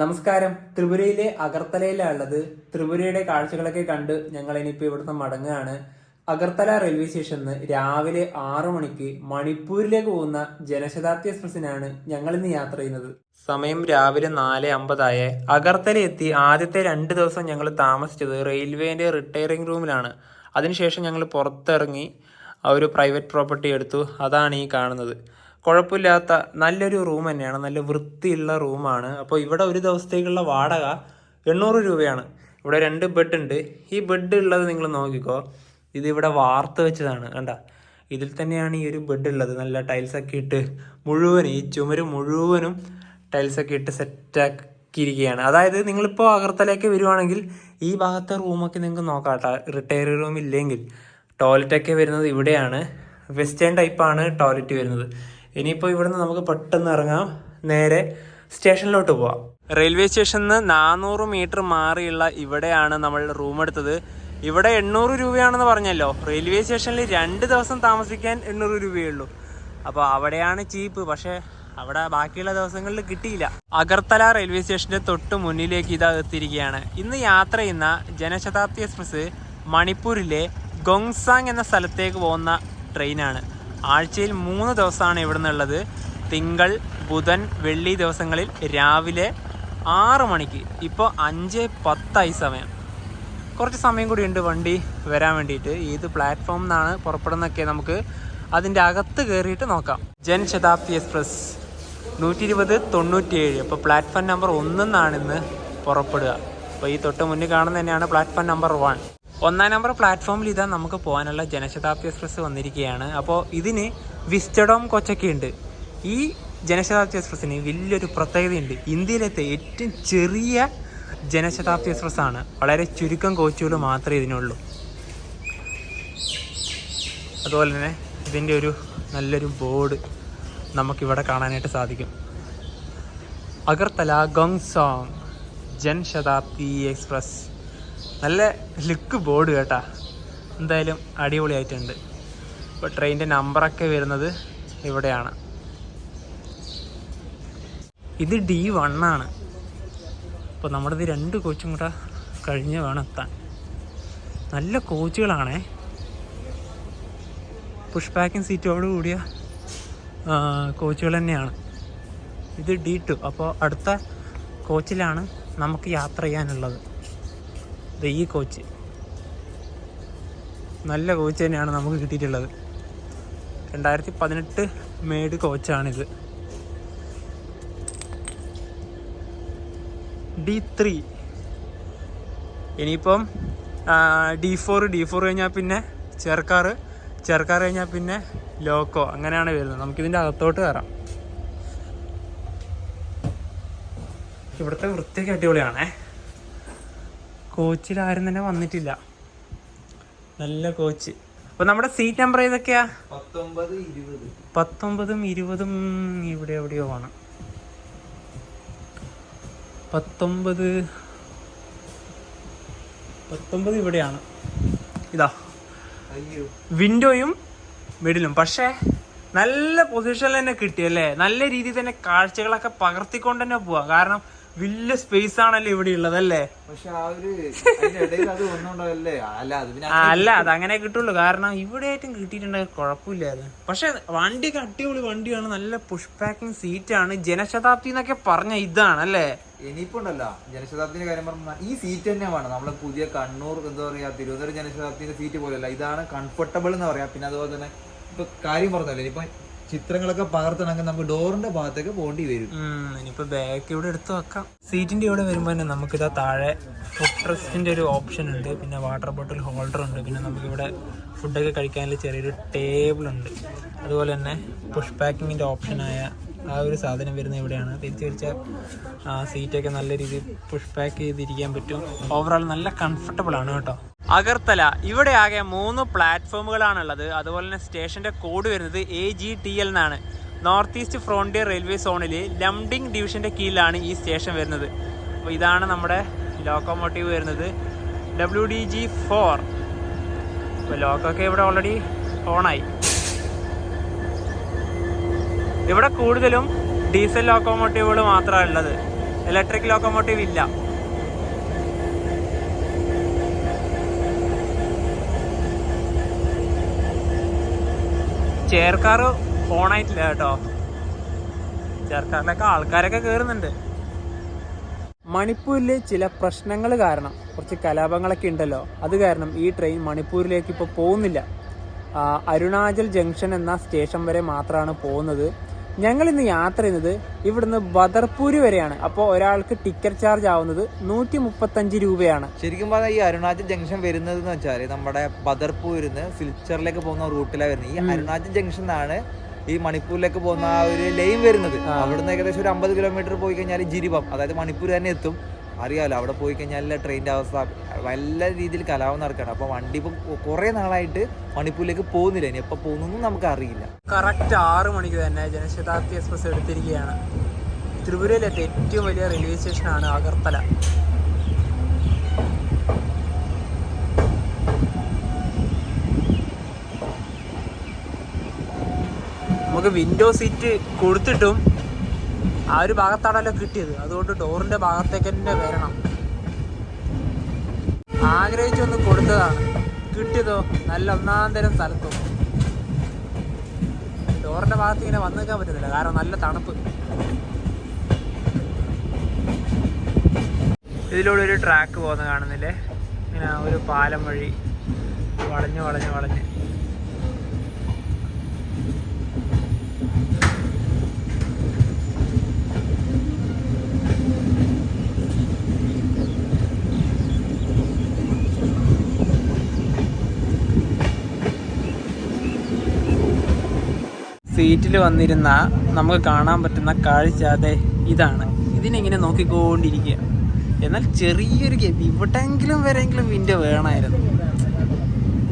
നമസ്കാരം. ത്രിപുരയിലെ അഗർത്തലയിലാണ് ഉള്ളത് ത്രിപുരയുടെ കാഴ്ചകളൊക്കെ കണ്ട് ഞങ്ങൾ ഇനിയിപ്പോൾ ഇവിടുന്ന് മടങ്ങുകയാണ്. അഗർത്തല റെയിൽവേ സ്റ്റേഷനിൽ രാവിലെ ആറു മണിക്ക് മണിപ്പൂരിലേക്ക് പോകുന്ന ജനശതാബ്ദി എക്സ്പ്രസിനാണ് ഞങ്ങൾ ഇന്ന് യാത്ര ചെയ്യുന്നത്. സമയം രാവിലെ നാല് അമ്പതായ അഗർത്തല എത്തി ആദ്യത്തെ രണ്ട് ദിവസം ഞങ്ങൾ താമസിച്ചത് റെയിൽവേന്റെ റിട്ടയറിംഗ് റൂമിലാണ്. അതിനുശേഷം ഞങ്ങൾ പുറത്തിറങ്ങി ഒരു പ്രൈവറ്റ് പ്രോപ്പർട്ടി എടുത്തു. അതാണ് ഈ കാണുന്നത്. കുഴപ്പമില്ലാത്ത നല്ലൊരു റൂം തന്നെയാണ്. നല്ല വൃത്തിയുള്ള റൂമാണ്. അപ്പോൾ ഇവിടെ ഒരു ദിവസത്തേക്കുള്ള വാടക എണ്ണൂറ് രൂപയാണ്. ഇവിടെ രണ്ട് ബെഡ് ഉണ്ട്. ഈ ബെഡ് ഉള്ളത് നിങ്ങൾ നോക്കിക്കോ. ഇതിവിടെ വാർത്ത് വെച്ചതാണ്. കണ്ട? ഇതിൽ തന്നെയാണ് ഈ ഒരു ബെഡ് ഉള്ളത്. നല്ല ടൈൽസൊക്കെ ഇട്ട് മുഴുവൻ ഈ ചുമര് മുഴുവനും ടൈൽസൊക്കെ ഇട്ട് സെറ്റാക്കിയിരിക്കുകയാണ് അതായത് നിങ്ങളിപ്പോൾ അകർത്തലേക്ക് വരുവാണെങ്കിൽ ഈ ഭാഗത്തെ റൂമൊക്കെ നിങ്ങൾക്ക് നോക്കാം കേട്ടോ റിട്ടയർ റൂം ഇല്ലെങ്കിൽ ടോയ്ലറ്റൊക്കെ വരുന്നത് ഇവിടെയാണ്. വെസ്റ്റേൺ ടൈപ്പാണ് ടോയ്ലറ്റ് വരുന്നത്. ഇനിയിപ്പോൾ ഇവിടുന്ന് നമുക്ക് പെട്ടെന്ന് ഇറങ്ങാം. നേരെ സ്റ്റേഷനിലോട്ട് പോവാം. റെയിൽവേ സ്റ്റേഷനിൽ നിന്ന് നാനൂറ് മീറ്റർ മാറിയുള്ള ഇവിടെയാണ് നമ്മൾ റൂം എടുത്തത്. ഇവിടെ എണ്ണൂറ് രൂപയാണെന്ന് പറഞ്ഞല്ലോ. റെയിൽവേ സ്റ്റേഷനിൽ രണ്ട് ദിവസം താമസിക്കാൻ എണ്ണൂറ് രൂപയേ ഉള്ളൂ അപ്പോൾ അവിടെയാണ് ചീപ്പ്. പക്ഷേ അവിടെ ബാക്കിയുള്ള ദിവസങ്ങളിൽ കിട്ടിയില്ല. അഗർത്തല റെയിൽവേ സ്റ്റേഷന്റെ തൊട്ട് മുന്നിലേക്ക് ഇതാ എത്തിയിരിക്കുകയാണ്. ഇന്ന് യാത്ര ചെയ്യുന്ന ജനശതാബ്ദി എക്സ്പ്രസ് മണിപ്പൂരിലെ ഗോങ്സാങ് എന്ന സ്ഥലത്തേക്ക് പോകുന്ന ട്രെയിനാണ്. ആഴ്ചയിൽ മൂന്ന് ദിവസമാണ് ഇവിടെ നിന്നുള്ളത് തിങ്കൾ ബുധൻ വെള്ളി ദിവസങ്ങളിൽ രാവിലെ ആറ് മണിക്ക്. ഇപ്പോൾ അഞ്ച് പത്തായി സമയം. കുറച്ച് സമയം കൂടി ഉണ്ട് വണ്ടി വരാൻ വേണ്ടിയിട്ട്. ഏത് പ്ലാറ്റ്ഫോമിൽ നിന്നാണ് പുറപ്പെടുന്നൊക്കെ നമുക്ക് അതിന്റെ അകത്ത് കയറിയിട്ട് നോക്കാം. ജൻശതാബ്ദി എക്സ്പ്രസ് നൂറ്റി ഇരുപത് തൊണ്ണൂറ്റിയേഴ്. അപ്പോൾ പ്ലാറ്റ്ഫോം നമ്പർ ഒന്നെന്നാണ് ഇന്ന് പുറപ്പെടുക. അപ്പോൾ ഈ തൊട്ട് മുന്നിൽ കാണുന്ന തന്നെയാണ് പ്ലാറ്റ്ഫോം നമ്പർ വൺ ഒന്നാം നമ്പർ പ്ലാറ്റ്ഫോമിൽ ഇതാ നമുക്ക് പോകാനുള്ള ജനശതാബ്ദി എക്സ്പ്രസ് വന്നിരിക്കുകയാണ്. അപ്പോൾ ഇതിന് വിസ്റ്റഡോം കൊച്ചൊക്കെ ഉണ്ട്. ഈ ജനശതാബ്ദി എക്സ്പ്രസ്സിന് വലിയൊരു പ്രത്യേകതയുണ്ട്. ഇന്ത്യയിലത്തെ ഏറ്റവും ചെറിയ ജനശതാബ്ദി എക്സ്പ്രസ് ആണ് വളരെ ചുരുക്കം കോച്ചുകൾ മാത്രമേ ഇതിനുള്ളൂ. അതുപോലെ തന്നെ ഇതിന്റെ ഒരു നല്ലൊരു ബോർഡ് നമുക്കിവിടെ കാണാനായിട്ട് സാധിക്കും. അഗർത്തല ഗോങ്സോങ് ജൻശതാബ്ദി എക്സ്പ്രസ്. നല്ല ലുക്ക് ബോർഡ് കേട്ടാ. എന്തായാലും അടിപൊളിയായിട്ടുണ്ട്. ഇപ്പോൾ ട്രെയിനിന്റെ നമ്പറൊക്കെ വരുന്നത് ഇവിടെയാണ്. ഇത് ഡി വണ്ണാണ് അപ്പോൾ നമ്മുടെ ഇത് രണ്ട് കോച്ചും കൂടെ കഴിഞ്ഞ് വേണം എത്താൻ. നല്ല കോച്ചുകളാണേ പുഷ് പാക്കിംഗ് സീറ്റോട് കൂടിയ കോച്ചുകൾ തന്നെയാണ്. ഇത് ഡി ടു അപ്പോൾ അടുത്ത കോച്ചിലാണ് നമുക്ക് യാത്ര ചെയ്യാനുള്ളത്. ഈ കോച്ച്. നല്ല കോച്ച് തന്നെയാണ് നമുക്ക് കിട്ടിയിട്ടുള്ളത്. രണ്ടായിരത്തി പതിനെട്ട് മേഡ് കോച്ചാണിത്. ഡി ത്രീ ഇനിയിപ്പം ഡി ഫോർ ഡി ഫോർ കഴിഞ്ഞാൽ പിന്നെ ചേർക്കാറ് ചേർക്കാറ് കഴിഞ്ഞാൽ പിന്നെ ലോക്കോ. അങ്ങനെയാണ് വരുന്നത്. നമുക്കിതിന്റെ അകത്തോട്ട് കയറാം. ഇവിടുത്തെ വൃത്തിയൊക്കെ അടിപൊളിയാണേ. കോച്ചിൽ ആരും തന്നെ വന്നിട്ടില്ല. നല്ല കോച്ച്. അപ്പൊ നമ്മുടെ സീറ്റ് നമ്പർ ഏതൊക്കെയാ? പത്തൊമ്പത് ഇരുപത് ഇവിടെ എവിടെയോ ആണ്. പത്തൊമ്പത് പത്തൊമ്പത് ഇവിടെയാണ്. ഇതാ. വിൻഡോയും മിഡിലും പക്ഷേ നല്ല പൊസിഷനിൽ തന്നെ കിട്ടിയല്ലേ നല്ല രീതിയിൽ തന്നെ കാഴ്ചകളൊക്കെ പകർത്തിക്കൊണ്ട് തന്നെ പോവാം. കാരണം വലിയ സ്പേസ് ആണല്ലോ ഇവിടെ ഉള്ളത് അല്ലേ? അല്ല അത് അങ്ങനെ കിട്ടുള്ളൂ. കാരണം ഇവിടെ ആയിട്ടും കിട്ടിയിട്ടുണ്ടെങ്കിൽ കുഴപ്പമില്ലായിരുന്നു. പക്ഷെ വണ്ടിയൊക്കെ അടിപൊളി വണ്ടിയാണ്. നല്ല പുഷ് പാക്കിംഗ് സീറ്റ് ആണ്. ജനശതാബ്ദി എന്നൊക്കെ പറഞ്ഞ ഇതാണ് അല്ലേ? ഇനിയിപ്പോ ഉണ്ടല്ലോ. ജനശതാബ്ദിന്റെ കാര്യം പറഞ്ഞാൽ ഈ സീറ്റ് തന്നെ വേണം. നമ്മളെ പുതിയ കണ്ണൂർ എന്താ പറയാ തിരുവനന്തപുരം ജനശതാബ്ദിന്റെ സീറ്റ് പോലെയല്ല. ഇതാണ് കംഫർട്ടബിൾ എന്ന് പറയാ. പിന്നെ അതുപോലെ തന്നെ ഇപ്പൊ കാര്യം പറഞ്ഞല്ലേ. ഇപ്പൊ ചിത്രങ്ങളൊക്കെ പകർത്തണമെങ്കിൽ നമുക്ക് ഡോറിന്റെ ഭാഗത്തേക്ക് പോകേണ്ടി വരും. ഇനിയിപ്പോ ബാക്ക് ഇവിടെ എടുത്തു വെക്കാം. സീറ്റിന്റെ ഇവിടെ വരുമ്പോൾ തന്നെ നമുക്കിതാ താഴെ ഫുഡ് റെസ്റ്റിന്റെ ഒരു ഓപ്ഷൻ ഉണ്ട്. പിന്നെ വാട്ടർ ബോട്ടിൽ ഹോൾഡർ ഉണ്ട്. പിന്നെ നമുക്ക് നമുക്കിവിടെ ഫുഡൊക്കെ കഴിക്കാനുള്ള ചെറിയൊരു ടേബിൾ ഉണ്ട്. അതുപോലെ തന്നെ പുഷ് പാക്കിങ്ങിന്റെ ഓപ്ഷനായ ആ ഒരു സാധനം വരുന്നത് ഇവിടെയാണ്. തിരിച്ചു ആ സീറ്റൊക്കെ നല്ല രീതിയിൽ പുഷ് പാക്ക് ചെയ്തിരിക്കാൻ പറ്റും. ഓവറോൾ നല്ല കംഫർട്ടബിൾ ആണ് കേട്ടോ. അഗർത്തല ഇവിടെ ആകെ മൂന്ന് പ്ലാറ്റ്ഫോമുകളാണുള്ളത് അതുപോലെ തന്നെ സ്റ്റേഷന്റെ കോഡ് വരുന്നത് എ ജി ടി എൽ എന്നാണ്. നോർത്ത് ഈസ്റ്റ് ഫ്രോണ്ടിയർ റെയിൽവേ സോണിൽ ലംഡിംഗ് ഡിവിഷന്റെ കീഴിലാണ് ഈ സ്റ്റേഷൻ വരുന്നത്. അപ്പോൾ ഇതാണ് നമ്മുടെ ലോക്കോമോട്ടീവ് വരുന്നത്. ഡബ്ല്യു ഡി ജി ഫോർ ലോക്കൊക്കെ ഇവിടെ ഓൾറെഡി ഓണായി ഇവിടെ കൂടുതലും ഡീസൽ ലോക്കോമോട്ടീവുകൾ മാത്രമാണ് ഉള്ളത് ഇലക്ട്രിക് ലോക്കോമോട്ടീവ് ഇല്ല. ചേർക്കാർ ഓണായിട്ടില്ല കേട്ടോ. ചേർക്കാറിലൊക്കെ ആൾക്കാരൊക്കെ കയറുന്നുണ്ട് മണിപ്പൂരിലെ ചില പ്രശ്നങ്ങൾ കാരണം കുറച്ച് കലാപങ്ങളൊക്കെ ഉണ്ടല്ലോ. അത് കാരണം ഈ ട്രെയിൻ മണിപ്പൂരിലേക്ക് ഇപ്പോൾ പോകുന്നില്ല. അരുണാചൽ ജംഗ്ഷൻ എന്ന സ്റ്റേഷൻ വരെ മാത്രമാണ് പോകുന്നത്. ഞങ്ങൾ ഇന്ന് യാത്ര ചെയ്യുന്നത് ഇവിടുന്ന് ബദർപൂര് വരെയാണ്. അപ്പോൾ ഒരാൾക്ക് ടിക്കറ്റ് ചാർജ് ആവുന്നത് നൂറ്റി മുപ്പത്തഞ്ച് രൂപയാണ്. ശരിക്കും പറഞ്ഞാൽ ഈ അരുണാചൽ ജംഗ്ഷൻ വരുന്നത് എന്ന് വെച്ചാൽ നമ്മുടെ ബദർപൂരിൽ നിന്ന് സിൽച്ചറിലേക്ക് പോകുന്ന റൂട്ടിലാണ് വരുന്നത്. ഈ അരുണാചൽ ജംഗ്ഷനാണ് ഈ മണിപ്പൂരിലേക്ക് പോകുന്ന ആ ഒരു ലൈൻ വരുന്നത്. അവിടുന്ന് ഏകദേശം ഒരു അമ്പത് കിലോമീറ്റർ പോയി കഴിഞ്ഞാൽ ജിരിബം അതായത് മണിപ്പൂർ തന്നെ എത്തും. അറിയാലോ അവിടെ പോയി കഴിഞ്ഞാൽ ട്രെയിനിന്റെ അവസ്ഥ വല്ല രീതിയിൽ കലാപം നടക്കണം അപ്പൊ വണ്ടി ഇപ്പൊ കുറെ നാളായിട്ട് മണിപ്പൂരിലേക്ക് പോകുന്നില്ല. ഇനി എപ്പോ പോകുന്നു നമുക്ക് അറിയില്ല കറക്റ്റ് ആറ് മണിക്ക് തന്നെ ജനശതാബ്ദി എക്സ്പ്രസ് എടുത്തിരിക്കുകയാണ്. ത്രിപുരയിലത്തെ ഏറ്റവും വലിയ റെയിൽവേ സ്റ്റേഷനാണ് അഗർത്തല. നമുക്ക് വിൻഡോ സീറ്റ് കൊടുത്തിട്ടും ആ ഒരു ഭാഗത്താണല്ലോ കിട്ടിയത്. അതുകൊണ്ട് ഡോറിന്റെ ഭാഗത്തേക്ക് തന്നെ വരണം. ആഗ്രഹിച്ചൊന്ന് കൊടുത്തതാണ്. കിട്ടിയതോ? നല്ല ഒന്നാം തരം സ്ഥലത്തും? ഡോറിന്റെ ഭാഗത്ത് ഇങ്ങനെ വന്നു നിൽക്കാൻ പറ്റുന്നില്ല കാരണം നല്ല തണുപ്പ്. ഇതിലൂടെ ഒരു ട്രാക്ക് പോകുന്ന കാണുന്നില്ലേ? ഇങ്ങനെ ഒരു പാലം വഴി വളഞ്ഞ് വളഞ്ഞ് വളഞ്ഞ്. സീറ്റിൽ വന്നിരുന്ന നമുക്ക് കാണാൻ പറ്റുന്ന കാഴ്ച അതെ ഇതാണ്. ഇതിനിങ്ങനെ നോക്കിക്കൊണ്ടിരിക്കുക. എന്നാൽ ചെറിയൊരു ഗ്യാപ്പ് ഇവിടെങ്കിലും വരെങ്കിലും വിൻഡോ വേണമായിരുന്നു.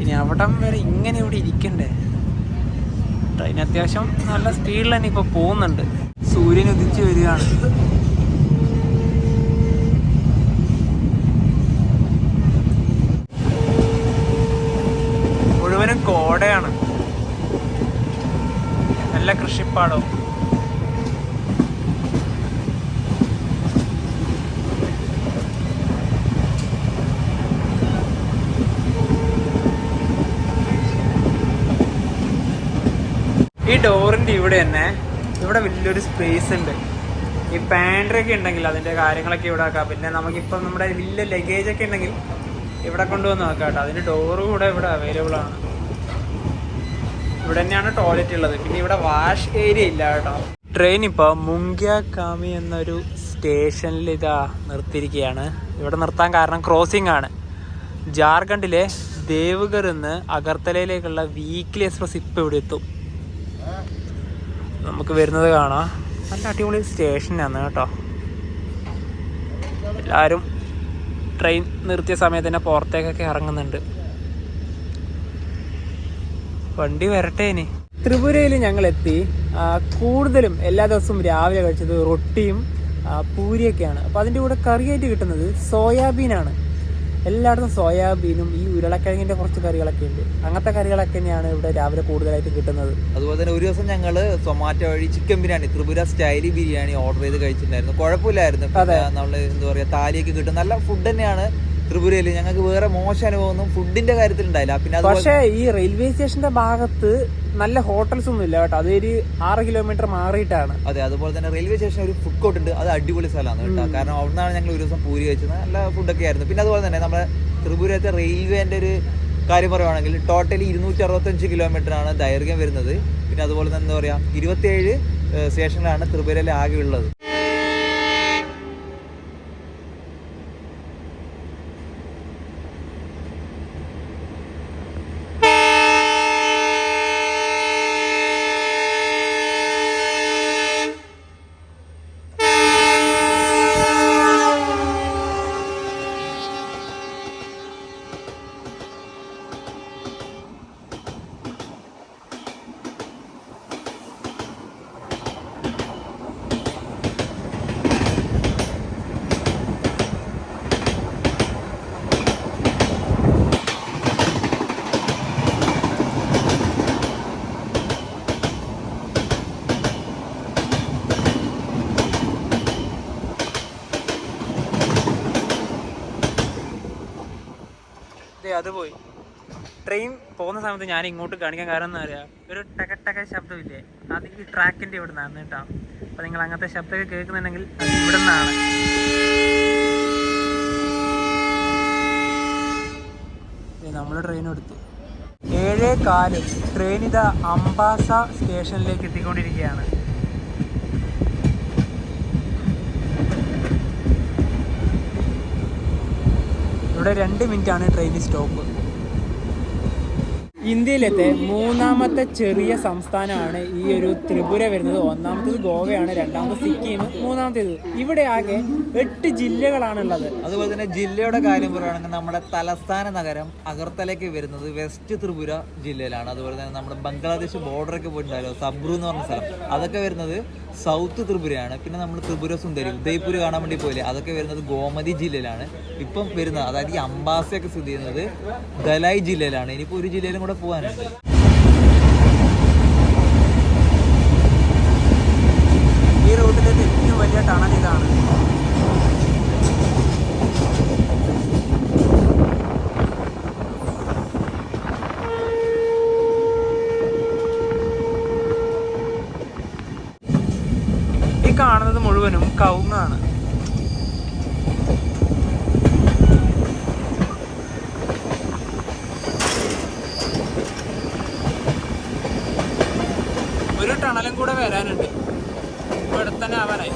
ഇനി അവിടം വരെ ഇങ്ങനെ ഇവിടെ ഇരിക്കണ്ടേ? ട്രെയിൻ അത്യാവശ്യം നല്ല സ്പീഡിൽ തന്നെ ഇപ്പോൾ പോകുന്നുണ്ട്. സൂര്യൻ ഉദിച്ചു വരികയാണ് മുഴുവനും കോടയാണ് കൃഷിപ്പാടോ ഈ ഡോറിന്റെ ഇവിടെ തന്നെ ഇവിടെ വലിയൊരു സ്പേസ് ഉണ്ട്. ഈ പാൻട്രിയൊക്കെ ഉണ്ടെങ്കിൽ അതിന്റെ കാര്യങ്ങളൊക്കെ ഇവിടെ ആക്കാം പിന്നെ നമുക്കിപ്പം നമ്മുടെ വലിയ ലഗേജ് ഒക്കെ ഉണ്ടെങ്കിൽ ഇവിടെ കൊണ്ടുവന്ന് നോക്കാം കേട്ടോ. അതിന്റെ ഡോറും കൂടെ ഇവിടെ അവൈലബിൾ ആണ്. ഇവിടെ തന്നെയാണ് ടോയ്ലറ്റ് ഉള്ളത്. പിന്നെ ഇവിടെ വാഷ് ഏരിയ ഇല്ല കേട്ടോ. ട്രെയിൻ ഇപ്പോൾ മുങ്കിയാക്കാമി എന്നൊരു സ്റ്റേഷനിൽ ഇതാ നിർത്തിയിരിക്കുകയാണ് ഇവിടെ നിർത്താൻ കാരണം ക്രോസിംഗ് ആണ്. ജാർഖണ്ഡിലെ ദേവ്ഗർ നിന്ന് അഗർത്തലയിലേക്കുള്ള വീക്ക്ലി എക്സ്പ്രസ് ഇപ്പോൾ ഇവിടെ എത്തും. നമുക്ക് വരുന്നത് കാണാം. നല്ല അടിപൊളി സ്റ്റേഷനാണ് കേട്ടോ. എല്ലാവരും ട്രെയിൻ നിർത്തിയ സമയത്ത് തന്നെ പുറത്തേക്കൊക്കെ ഇറങ്ങുന്നുണ്ട്. വണ്ടി വരട്ടെ ഇനി. ത്രിപുരയിൽ ഞങ്ങൾ എത്തി കൂടുതലും എല്ലാ ദിവസവും രാവിലെ കഴിച്ചത് റൊട്ടിയും പൂരിയൊക്കെയാണ്. അപ്പോൾ അതിന്റെ കൂടെ കറിയായിട്ട് കിട്ടുന്നത് സോയാബീനാണ്. എല്ലായിടത്തും സോയാബീനും ഈ ഉരുളക്കിഴങ്ങിന്റെ കുറച്ച് കറികളൊക്കെ ഉണ്ട്. അങ്ങനത്തെ കറികളൊക്കെ തന്നെയാണ് ഇവിടെ രാവിലെ കൂടുതലായിട്ട് കിട്ടുന്നത്. അതുപോലെ തന്നെ ഒരു ദിവസം ഞങ്ങൾ സൊമാറ്റോ വഴി ചിക്കൻ ബിരിയാണി ത്രിപുര സ്റ്റൈലി ബിരിയാണി ഓർഡർ ചെയ്ത് കഴിച്ചിട്ടുണ്ടായിരുന്നു. കുഴപ്പമില്ലായിരുന്നു. നമ്മൾ എന്താ പറയാ താലിയൊക്കെ കിട്ടും. നല്ല ഫുഡ് തന്നെയാണ്. ത്രിപുരയിൽ ഞങ്ങൾക്ക് വേറെ മോശം അനുഭവം ഒന്നും ഫുഡിന്റെ കാര്യത്തിൽ ഉണ്ടായില്ല. പിന്നെ പക്ഷേ ഈ റെയിൽവേ സ്റ്റേഷന്റെ ഭാഗത്ത് നല്ല ഹോട്ടൽസ് ഒന്നും ഇല്ല കേട്ടോ. അതൊരു ആറ് കിലോമീറ്റർ മാറിയിട്ടാണ്. അതെ അതുപോലെ തന്നെ റെയിൽവേ സ്റ്റേഷൻ ഒരു ഫുഡ് കോർട്ട് ഉണ്ട്. അത് അടിപൊളി സ്ഥലമാണ് കേട്ടോ. കാരണം അവിടുന്നാണ് ഞങ്ങൾ ഒരു ദിവസം പൂരി കഴിച്ചത്. നല്ല ഫുഡൊക്കെ ആയിരുന്നു. പിന്നെ അതുപോലെ തന്നെ നമ്മുടെ ത്രിപുരത്തെ റെയിൽവേന്റെ ഒരു കാര്യം പറയുവാണെങ്കിൽ ടോട്ടലി ഇരുന്നൂറ്റി അറുപത്തഞ്ച് കിലോമീറ്റർ ആണ് ദൈർഘ്യം വരുന്നത്. പിന്നെ അതുപോലെ തന്നെ എന്താ പറയാ ഇരുപത്തിയേഴ് സ്റ്റേഷനിലാണ് ത്രിപുരയിൽ ആകെ ഉള്ളത്. സമയത്ത് ഞാൻ ഇങ്ങോട്ട് കാണിക്കാൻ കാരണം എന്താ പറയാ ഒരു ടക ശബ്ദമില്ലേ? അത് ഈ ട്രാക്കിന്റെ ഇവിടെ നിന്നാണ് കേട്ടോ. അപ്പൊ നിങ്ങൾ അങ്ങനത്തെ ശബ്ദമൊക്കെ കേൾക്കുന്നുണ്ടെങ്കിൽ അത് ഇവിടെ നിന്നാണ് നമ്മൾ ട്രെയിൻ എടുത്തു. ഏഴേ കാൽ ട്രെയിൻ ഇത് അംബാസ സ്റ്റേഷനിലേക്ക് എത്തിക്കൊണ്ടിരിക്കുകയാണ്. ഇവിടെ രണ്ട് മിനിറ്റ് ആണ് ട്രെയിൻ സ്റ്റോപ്പ്. ഇന്ത്യയിലത്തെ മൂന്നാമത്തെ ചെറിയ സംസ്ഥാനമാണ് ഈ ഒരു ത്രിപുര വരുന്നത്. ഒന്നാമത്തേത് ഗോവയാണ് രണ്ടാമത് സിക്കിം മൂന്നാമത്തേത് ഇവിടെ ആകെ എട്ട് ജില്ലകളാണുള്ളത്. അതുപോലെ തന്നെ ജില്ലയുടെ കാര്യം പറയുകയാണെങ്കിൽ നമ്മുടെ തലസ്ഥാന നഗരം അഗർത്തലയ്ക്ക് വരുന്നത് വെസ്റ്റ് ത്രിപുര ജില്ലയിലാണ്. അതുപോലെ തന്നെ നമ്മുടെ ബംഗ്ലാദേശ് ബോർഡറൊക്കെ പോയിട്ടുണ്ടല്ലോ സബ്രു എന്ന് പറഞ്ഞ സ്ഥലം. അതൊക്കെ വരുന്നത് സൗത്ത് ത്രിപുരയാണ്. പിന്നെ നമ്മൾ ത്രിപുര സുന്ദരി ഉദയ്പൂർ കാണാൻ വേണ്ടി പോയില്ലേ അതൊക്കെ വരുന്നത് ഗോമതി ജില്ലയിലാണ്. ഇപ്പം വരുന്നത് അതായത് ഈ അംബാസയൊക്കെ സ്ഥിതി ചെയ്യുന്നത് ദലായ് ജില്ലയിലാണ്. ഇനിയിപ്പോൾ ഒരു ജില്ലയിലും കൂടെ പോകാനുണ്ട് ഈ റൂട്ടിലെ ഏറ്റവും വലിയ ടണൽ ഇതാണ്. ഈ കാണുന്നത് മുഴുവനും കവുങ്ങാണ് ഒരു ടണലും കൂടെ വരാനുണ്ട് ഇവിടെ തന്നെ ആവാനായി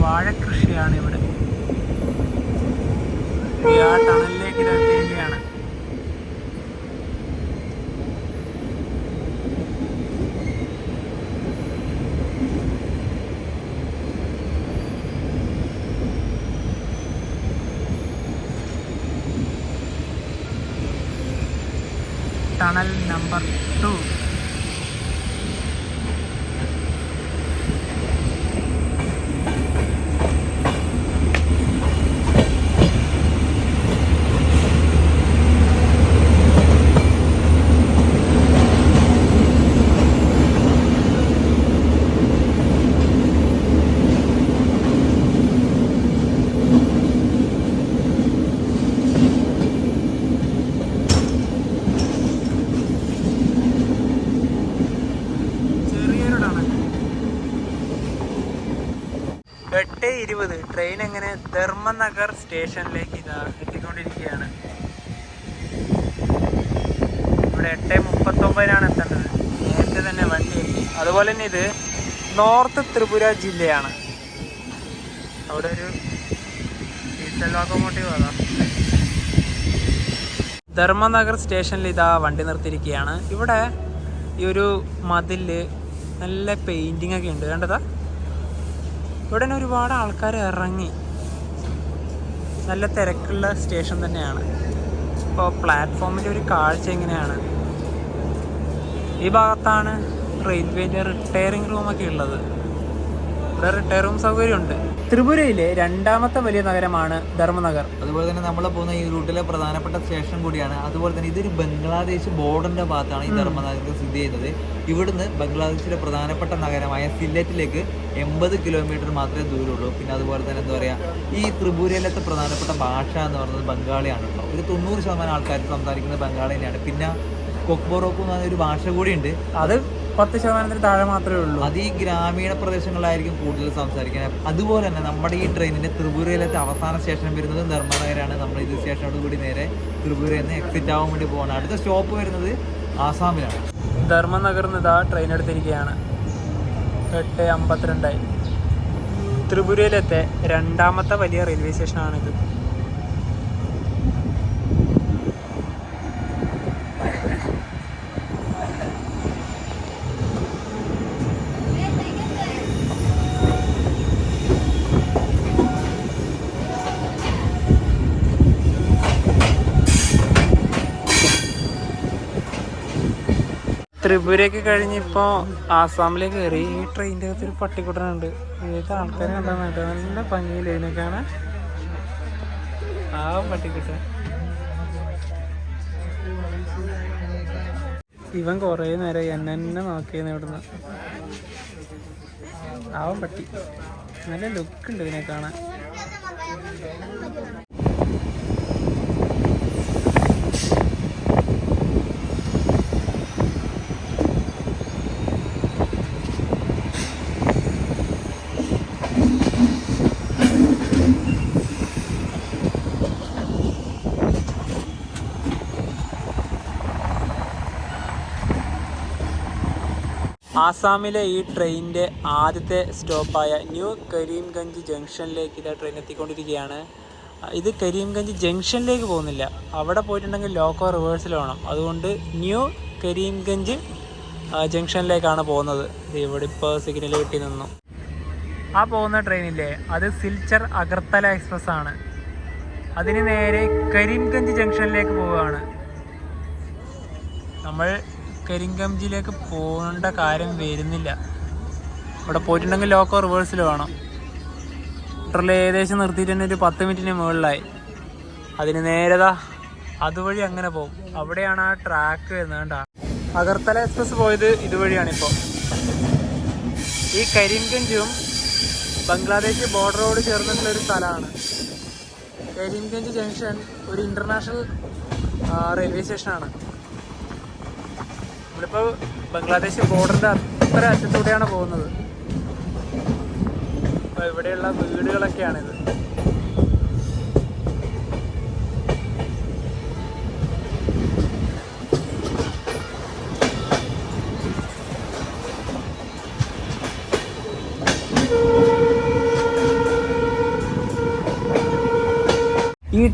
വാഴക്കൃഷിയാണ് ഇവിടെ ഈ ആ ടണലിലേക്ക് ഇത് എത്തിയിരിക്കുകയാണ് ടണൽ നമ്പർ ടു ചെറിയൊരു ടണൽ എട്ട് ഇരുപത് ട്രെയിൻ എങ്ങനെ ധർമ്മനഗർ സ്റ്റേഷനിലേക്ക് ഇതാ എത്തിക്കൊണ്ടിരിക്കുകയാണ്. ഇവിടെ എട്ട് മുപ്പത്തൊമ്പതിനാണ് എത്തേണ്ടത്. നേരത്തെ തന്നെ വണ്ടി എത്തി. അതുപോലെ തന്നെ ഇത് നോർത്ത് ത്രിപുര ജില്ലയാണ്. അവിടെ ഒരു ഡീസൽ ലോക്കോമോട്ടീവ് അതാ ധർമ്മനഗർ സ്റ്റേഷനിൽ ഇതാ വണ്ടി നിർത്തിയിരിക്കുകയാണ്. ഇവിടെ ഈ ഒരു മതിൽ നല്ല പെയിന്റിംഗ് ഒക്കെ ഉണ്ട്. കണ്ടതാ? ഇവിടെ തന്നെ ഒരുപാട് ആൾക്കാർ ഇറങ്ങി. നല്ല തിരക്കുള്ള സ്റ്റേഷൻ തന്നെയാണ്. ഇപ്പോൾ പ്ലാറ്റ്ഫോമിന്റെ ഒരു കാഴ്ച എങ്ങനെയാണ്? ഈ ഭാഗത്താണ് റെയിൽവേന്റെ റിട്ടയറിംഗ് റൂമൊക്കെ ഉള്ളത്. ഇവിടെ റിട്ടയർ റൂം സൗകര്യമുണ്ട്. ത്രിപുരയിലെ രണ്ടാമത്തെ വലിയ നഗരമാണ് ധർമ്മനഗർ. അതുപോലെ തന്നെ നമ്മൾ പോകുന്ന ഈ റൂട്ടിലെ പ്രധാനപ്പെട്ട സ്റ്റേഷൻ കൂടിയാണ്. അതുപോലെ തന്നെ ഇതൊരു ബംഗ്ലാദേശ് ബോർഡറിന്റെ ഭാഗത്താണ് ഈ ധർമ്മനഗർ സ്ഥിതി ചെയ്യുന്നത്. ഇവിടുന്ന് ബംഗ്ലാദേശിലെ പ്രധാനപ്പെട്ട നഗരമായ സില്ലറ്റിലേക്ക് എൺപത് കിലോമീറ്റർ മാത്രമേ ദൂരമുള്ളൂ. പിന്നെ അതുപോലെ തന്നെ എന്താ പറയുക ഈ ത്രിപുരയിലത്തെ പ്രധാനപ്പെട്ട ഭാഷ എന്ന് പറയുന്നത് ബംഗാളിയാണ് കേട്ടോ. ഒരു തൊണ്ണൂറ് ശതമാനം ആൾക്കാർ സംസാരിക്കുന്നത് ബംഗാളി തന്നെയാണ് പിന്നെ കൊക്ബോറോക്ക് എന്ന് പറഞ്ഞ ഒരു ഭാഷ കൂടിയുണ്ട്. അത് പത്ത് ശതമാനത്തിന് താഴെ മാത്രമേ ഉള്ളൂ. അത് ഈ ഗ്രാമീണ പ്രദേശങ്ങളിലായിരിക്കും കൂടുതൽ സംസാരിക്കുന്നത് അതുപോലെ തന്നെ നമ്മുടെ ഈ ട്രെയിനിന്റെ ത്രിപുരയിലത്തെ അവസാന സ്റ്റേഷൻ വരുന്നത് നിർമ്മാണകരാണ് നമ്മൾ ഇത് സ്റ്റേഷനോട് കൂടി നേരെ ത്രിപുരയിൽ നിന്ന് എക്സിറ്റ് ആവാൻ വേണ്ടി പോകണം അടുത്ത സ്റ്റോപ്പ് വരുന്നത് ആസാമിലാണ്. ധർമ്മനഗറിൽ നിന്ന് ഇതാ ട്രെയിൻ എടുത്തിരിക്കുകയാണ്. എട്ട് അമ്പത്തിരണ്ടായി. ത്രിപുരയിലത്തെ രണ്ടാമത്തെ വലിയ റെയിൽവേ സ്റ്റേഷനാണിത് ത്രിപുരയൊക്കെ കഴിഞ്ഞ് ഇപ്പോൾ ആസാമിലേക്ക് കയറി ഈ ട്രെയിനിന്റെ അകത്ത് ഒരു പട്ടിക്കുട്ടനുണ്ട്. ഏത് ആൾക്കാരെ കണ്ടാൽ നല്ല ഭംഗിയില്ല ഇതിനൊക്കെയാണ് ആ പട്ടിക്കുട്ടൻ. ഇവൻ കുറേ നേരം എന്നെ നോക്കിയെന്ന് ഇവിടുന്ന്. ആവൻ പട്ടി. നല്ല ലുക്ക് ഉണ്ട് ഇതിനെ കാണാൻ. ആസാമിലെ ഈ ട്രെയിനിന്റെ ആദ്യത്തെ സ്റ്റോപ്പായ ന്യൂ കരീംഗഞ്ച് ജംഗ്ഷനിലേക്ക് ഇതാ ട്രെയിൻ എത്തിക്കൊണ്ടിരിക്കുകയാണ്. ഇത് കരീംഗഞ്ച് ജംഗ്ഷനിലേക്ക് പോകുന്നില്ല. അവിടെ പോയിട്ടുണ്ടെങ്കിൽ ലോക്കോ റിവേഴ്സിൽ വേണം അതുകൊണ്ട് ന്യൂ കരീംഗഞ്ച് ജംഗ്ഷനിലേക്കാണ് പോകുന്നത്. ഇവിടെ ഇപ്പോൾ സിഗ്നൽ കിട്ടി നിന്നു. ആ പോകുന്ന ട്രെയിനില്ലേ അത് സിൽച്ചർ അഗർത്തല എക്സ്പ്രസ് ആണ് അതിന് നേരെ കരീംഗഞ്ച് ജംഗ്ഷനിലേക്ക് പോവുകയാണ്. നമ്മൾ കരിങ്കംജിലേക്ക് പോകേണ്ട കാര്യം വരുന്നില്ല. അവിടെ പോയിട്ടുണ്ടെങ്കിൽ ലോക്കോ റിവേഴ്സിൽ വേണം. ട്രെയിൽ ഏകദേശം നിർത്തിയിട്ട് തന്നെ ഒരു പത്ത് മിനിറ്റിന് മുകളിലായി. അതിന് നേരതാ അതുവഴി അങ്ങനെ പോകും. അവിടെയാണ് ആ ട്രാക്ക് വരുന്നത് അഗർത്തല എക്സ്പ്രസ് പോയത് ഇതുവഴിയാണ് ഇപ്പോൾ ഈ കരിംഗഞ്ചും ബംഗ്ലാദേശ് ബോർഡറോട് ചേർന്നിട്ടുള്ള ഒരു സ്ഥലമാണ്. കരിംഗഞ്ച് ജംഗ്ഷൻ ഒരു ഇന്റർനാഷണൽ റെയിൽവേ സ്റ്റേഷനാണ് നമ്മളിപ്പോൾ ബംഗ്ലാദേശ് ബോർഡറിന്റെ അത്ര അറ്റത്തൂടെയാണ് പോകുന്നത്. അപ്പോൾ ഇവിടെയുള്ള വീടുകളൊക്കെയാണിത്.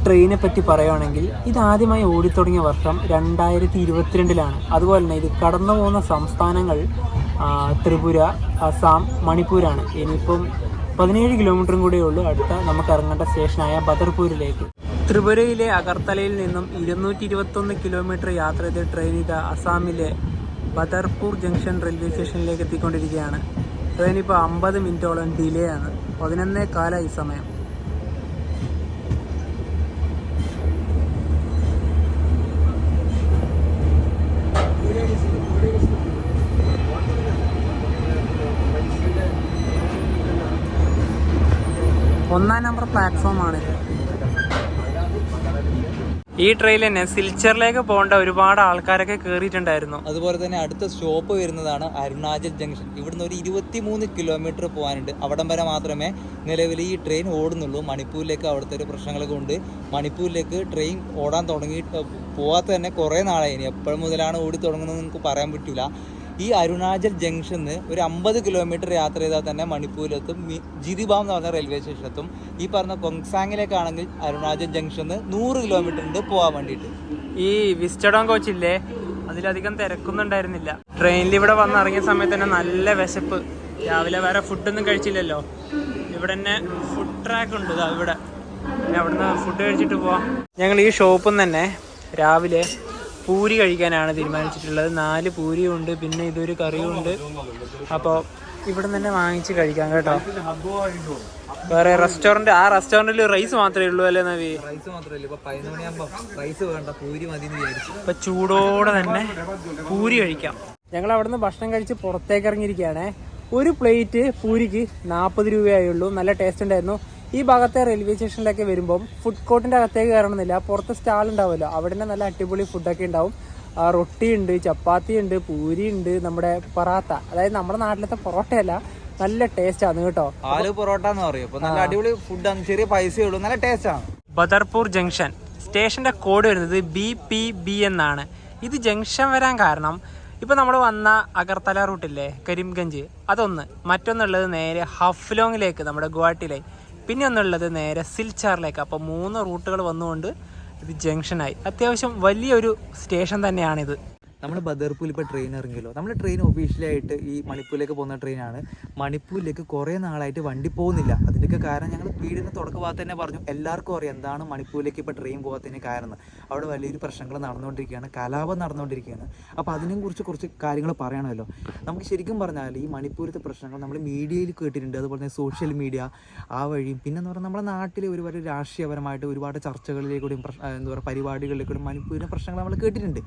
ട്രെയിനെ പറ്റി പറയുകയാണെങ്കിൽ ഇത് ആദ്യമായി ഓടിത്തുടങ്ങിയ വർഷം രണ്ടായിരത്തി ഇരുപത്തിരണ്ടിലാണ് അതുപോലെ തന്നെ ഇത് കടന്നു പോകുന്ന സംസ്ഥാനങ്ങൾ ത്രിപുര അസാം മണിപ്പൂരാണ്. ഇനിയിപ്പം പതിനേഴ് കിലോമീറ്ററും കൂടെ ഉള്ളൂ. അടുത്ത നമുക്ക് ഇറങ്ങേണ്ട സ്റ്റേഷനായ ബദർപൂരിലേക്ക്. ത്രിപുരയിലെ അഗർത്തലയിൽ നിന്നും ഇരുന്നൂറ്റി ഇരുപത്തൊന്ന് കിലോമീറ്റർ യാത്ര ചെയ്ത ട്രെയിൻ ഇത് അസാമിലെ ബദർപൂർ ജംഗ്ഷൻ റെയിൽവേ സ്റ്റേഷനിലേക്ക് എത്തിക്കൊണ്ടിരിക്കുകയാണ്. ട്രെയിൻ ഇപ്പോൾ അമ്പത് മിനിറ്റോളം ഡിലേ ആണ്. പതിനൊന്നേ ഈ സമയം. ഒന്നാം നമ്പർ പ്ലാറ്റ്ഫോമാണ് ആണിത് ഈ ട്രെയിൻ തന്നെ സിൽച്ചറിലേക്ക് പോകേണ്ട ഒരുപാട് ആൾക്കാരൊക്കെ കയറിയിട്ടുണ്ടായിരുന്നു അതുപോലെ തന്നെ അടുത്ത സ്റ്റോപ്പ് വരുന്നതാണ് അരുണാചൽ ജംഗ്ഷൻ ഇവിടുന്ന് ഒരു ഇരുപത്തി മൂന്ന് കിലോമീറ്റർ പോകാനുണ്ട്. അവിടം വരെ മാത്രമേ നിലവിൽ ഈ ട്രെയിൻ ഓടുന്നുള്ളൂ. മണിപ്പൂരിലേക്ക് അവിടുത്തെ ഒരു പ്രശ്നങ്ങളൊക്കെ ഉണ്ട്. മണിപ്പൂരിലേക്ക് ട്രെയിൻ ഓടാൻ തുടങ്ങി പോകാത്ത തന്നെ കുറേ നാളായി. ഇനി എപ്പോഴും മുതലാണ് ഓടി തുടങ്ങുന്നത് നമുക്ക് പറയാൻ പറ്റില്ല ഈ അരുണാചൽ ജംഗ്ഷനിൽ ഒരു അമ്പത് കിലോമീറ്റർ യാത്ര ചെയ്താൽ തന്നെ മണിപ്പൂരിലെത്തും. ജിരിബാം എന്ന് പറഞ്ഞ റെയിൽവേ സ്റ്റേഷനിലെത്തും. ഈ പറഞ്ഞ കൊങ്സാങ്ങിലേക്കാണെങ്കിൽ അരുണാചൽ ജംഗ്ഷനിൽ നൂറ് കിലോമീറ്റർ ഉണ്ട് പോകാൻ വേണ്ടിയിട്ട്. ഈ വിസ്റ്റഡോം കോച്ചില്ലേ അതിലധികം തിരക്കൊന്നുണ്ടായിരുന്നില്ല. ട്രെയിനിൽ ഇവിടെ വന്നിറങ്ങിയ സമയത്ത് തന്നെ നല്ല വിശപ്പ്. രാവിലെ വേറെ ഫുഡൊന്നും കഴിച്ചില്ലല്ലോ. ഇവിടെ തന്നെ ഫുഡ് ട്രാക്ക് ഉണ്ട് ഇവിടെ. അവിടുന്ന് ഫുഡ് കഴിച്ചിട്ട് പോവാം. ഞങ്ങൾ ഈ ഷോപ്പിൽ നിന്ന് തന്നെ രാവിലെ പൂരി കഴിക്കാനാണ് തീരുമാനിച്ചിട്ടുള്ളത്. നാല് പൂരിയും ഉണ്ട് പിന്നെ ഇതൊരു കറിയും ഉണ്ട് അപ്പോൾ ഇവിടെ നിന്ന് തന്നെ വാങ്ങിച്ച് കഴിക്കാം കേട്ടോ. വേറെ റെസ്റ്റോറന്റ് ആ റെസ്റ്റോറന്റിൽ റൈസ് മാത്രമേ ഉള്ളൂ അല്ലേ നവി? റൈസ് മണിയാകുമ്പോ റൈസ് വേണ്ട പൂരി മതി ഇപ്പൊ ചൂടോടെ തന്നെ പൂരി കഴിക്കാം. ഞങ്ങൾ അവിടുന്ന് ഭക്ഷണം കഴിച്ച് പുറത്തേക്ക് ഇറങ്ങിയിരിക്കുകയാണേ. ഒരു പ്ലേറ്റ് പൂരിക്ക് നാൽപ്പത് രൂപയായുള്ളൂ. നല്ല ടേസ്റ്റ് ഉണ്ടായിരുന്നു. ഈ ഭാഗത്തെ റെയിൽവേ സ്റ്റേഷനിലൊക്കെ വരുമ്പം ഫുഡ് കോർട്ടിന്റെ അകത്തേക്ക് കയറണമെന്നില്ല. പുറത്ത് സ്റ്റാൾ ഉണ്ടാവുമല്ലോ. അവിടെ തന്നെ നല്ല അടിപൊളി ഫുഡൊക്കെ ഉണ്ടാവും. റൊട്ടി റൊട്ടിയുണ്ട് ചപ്പാത്തി ഉണ്ട് പൂരി ഉണ്ട് നമ്മുടെ പൊറാത്ത അതായത് നമ്മുടെ നാട്ടിലത്തെ പൊറോട്ടയല്ല നല്ല ടേസ്റ്റ് ആണ് കേട്ടോ. ആലു പൊറോട്ട എന്ന് പറയും നല്ല അടിപൊളി ഫുഡാണ് ചെറിയ പൈസയേ ഉള്ളൂ നല്ല ടേസ്റ്റ് ആണ്. ബദർപൂർ ജംഗ്ഷൻ. സ്റ്റേഷന്റെ കോഡ് വരുന്നത് ബി പി ബി എന്നാണ്. ഇത് ജംഗ്ഷൻ വരാൻ കാരണം ഇപ്പൊ നമ്മൾ വന്ന അഗർത്തല റൂട്ടില്ലേ കരിംഗഞ്ച്. അതൊന്ന്. മറ്റൊന്നുള്ളത് നേരെ ഹഫ്ലോങ്ങിലേക്ക് നമ്മുടെ ഗുവാഹട്ടിയിലേക്ക്. പിന്നെ ഒന്നുള്ളത് നേരെ സിൽച്ചാറിലേക്ക്. അപ്പോൾ മൂന്ന് റൂട്ടുകൾ വന്നുകൊണ്ട് ഇത് ജംഗ്ഷനായി. അത്യാവശ്യം വലിയൊരു സ്റ്റേഷൻ തന്നെയാണിത്. നമ്മൾ ബദർപൂരിൽ ഇപ്പോൾ ട്രെയിൻ ഇറങ്ങിയല്ലോ. നമ്മൾ ട്രെയിൻ ഒഫീഷ്യലായിട്ട് ഈ മണിപ്പൂരിലേക്ക് പോകുന്ന ട്രെയിനാണ് മണിപ്പൂരിലേക്ക് കുറേ നാളായിട്ട് വണ്ടി പോകുന്നില്ല. അതിന്റെയൊക്കെ കാരണം ഞങ്ങൾ വീടിന്റെ തുടക്ക ഭാഗത്ത് തന്നെ പറഞ്ഞു എല്ലാവർക്കും അറിയാം എന്താണ് മണിപ്പൂരിലേക്ക് ഇപ്പോൾ ട്രെയിൻ പോകാത്തതിന് കാരണം. അവിടെ വലിയൊരു പ്രശ്നങ്ങൾ നടന്നുകൊണ്ടിരിക്കുകയാണ് കലാപം നടന്നുകൊണ്ടിരിക്കുകയാണ്. അപ്പോൾ അതിനെയും കുറിച്ച് കാര്യങ്ങൾ പറയണമല്ലോ നമുക്ക് ശരിക്കും പറഞ്ഞാൽ ഈ മണിപ്പൂരത്തെ പ്രശ്നങ്ങൾ നമ്മൾ മീഡിയയിൽ കേട്ടിട്ടുണ്ട്. അതുപോലെ തന്നെ സോഷ്യൽ മീഡിയ ആ വഴിയും. പിന്നെ എന്ന് പറഞ്ഞാൽ നമ്മുടെ നാട്ടിലെ ഒരുപാട് രാഷ്ട്രീയപരമായിട്ട് ഒരുപാട് ചർച്ചകളിലേക്കൂടെയും എന്താ പറയുക പരിപാടികളിലേക്കൂടെയും മണിപ്പൂരിന്റെ പ്രശ്നങ്ങൾ നമ്മൾ കേട്ടിട്ടുണ്ട്.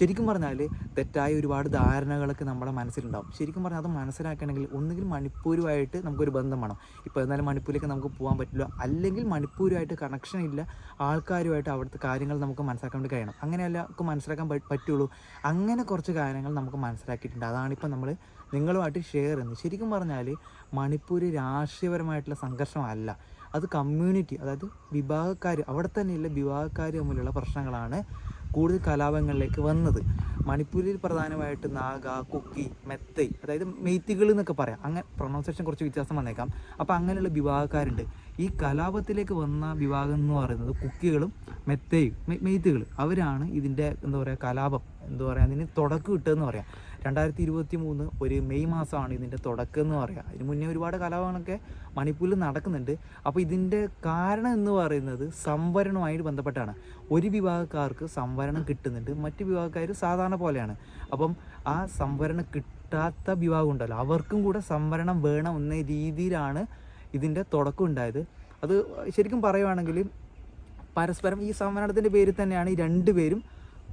ശരിക്കും പറഞ്ഞാൽ തെറ്റായ ഒരുപാട് ധാരണകളൊക്കെ നമ്മുടെ മനസ്സിലുണ്ടാവും. ശരിക്കും പറഞ്ഞാൽ അത് മനസ്സിലാക്കണമെങ്കിൽ ഒന്നുകിൽ മണിപ്പൂരുമായിട്ട് നമുക്കൊരു ബന്ധം വേണം. ഇപ്പോൾ എന്നാലും മണിപ്പൂരിലേക്ക് നമുക്ക് പോകാൻ പറ്റില്ല. അല്ലെങ്കിൽ മണിപ്പൂരുമായിട്ട് കണക്ഷൻ ഇല്ല. ആൾക്കാരുമായിട്ട് അവിടുത്തെ കാര്യങ്ങൾ നമുക്ക് മനസ്സിലാക്കാൻ വേണ്ടി കഴിയണം. അങ്ങനെയല്ല നമുക്ക് മനസ്സിലാക്കാൻ പറ്റുള്ളൂ. അങ്ങനെ കുറച്ച് കാര്യങ്ങൾ നമുക്ക് മനസ്സിലാക്കിയിട്ടുണ്ട്. അതാണിപ്പോൾ നമ്മൾ നിങ്ങളുമായിട്ട് ഷെയർ ചെയ്യുന്നത്. ശരിക്കും പറഞ്ഞാൽ മണിപ്പൂർ രാഷ്ട്രീയപരമായിട്ടുള്ള സംഘർഷമല്ല അത് കമ്മ്യൂണിറ്റി അതായത് വിഭാഗക്കാർ അവിടെ തന്നെയുള്ള വിഭാഗക്കാർ തമ്മിലുള്ള പ്രശ്നങ്ങളാണ് കൂടുതൽ കലാപങ്ങളിലേക്ക് വന്നത്. മണിപ്പൂരിൽ പ്രധാനമായിട്ട് നാഗ കുക്കി മെത്തൈ അതായത് മെയ്ത്തികൾ എന്നൊക്കെ പറയാം. അങ്ങനെ പ്രൊണൗൺസിയേഷൻ കുറച്ച് വ്യത്യാസം വന്നേക്കാം. അപ്പോൾ അങ്ങനെയുള്ള വിഭാഗക്കാരുണ്ട്. ഈ കലാപത്തിലേക്ക് വന്ന വിഭാഗം എന്ന് പറയുന്നത് കുക്കികളും മെത്തയും മെയ്ത്തുകൾ അവരാണ് ഇതിന്റെ എന്താ പറയുക കലാപം എന്താ പറയുക അതിന് തുടക്കം ഇട്ടതെന്ന് പറയാം. രണ്ടായിരത്തി ഇരുപത്തി മൂന്ന് ഒരു മെയ് മാസമാണ് ഇതിന്റെ തുടക്കം എന്ന് പറയുക അതിന് മുന്നേ ഒരുപാട് കലാപങ്ങളൊക്കെ മണിപ്പൂരിൽ നടക്കുന്നുണ്ട്. അപ്പോൾ ഇതിന്റെ കാരണം എന്ന് പറയുന്നത് സംവരണവുമായിട്ട് ബന്ധപ്പെട്ടാണ്. ഒരു വിഭാഗക്കാർക്ക് സംവരണം കിട്ടുന്നുണ്ട് മറ്റു വിഭാഗക്കാർ സാധാരണ പോലെയാണ്. അപ്പം ആ സംവരണം കിട്ടാത്ത വിഭാഗം ഉണ്ടല്ലോ അവർക്കും കൂടെ സംവരണം വേണം എന്ന രീതിയിലാണ് ഇതിന്റെ തുടക്കം ഉണ്ടായത്. അത് ശരിക്കും പറയുവാണെങ്കിൽ പരസ്പരം ഈ സംവരണത്തിന്റെ പേരിൽ തന്നെയാണ് ഈ രണ്ടുപേരും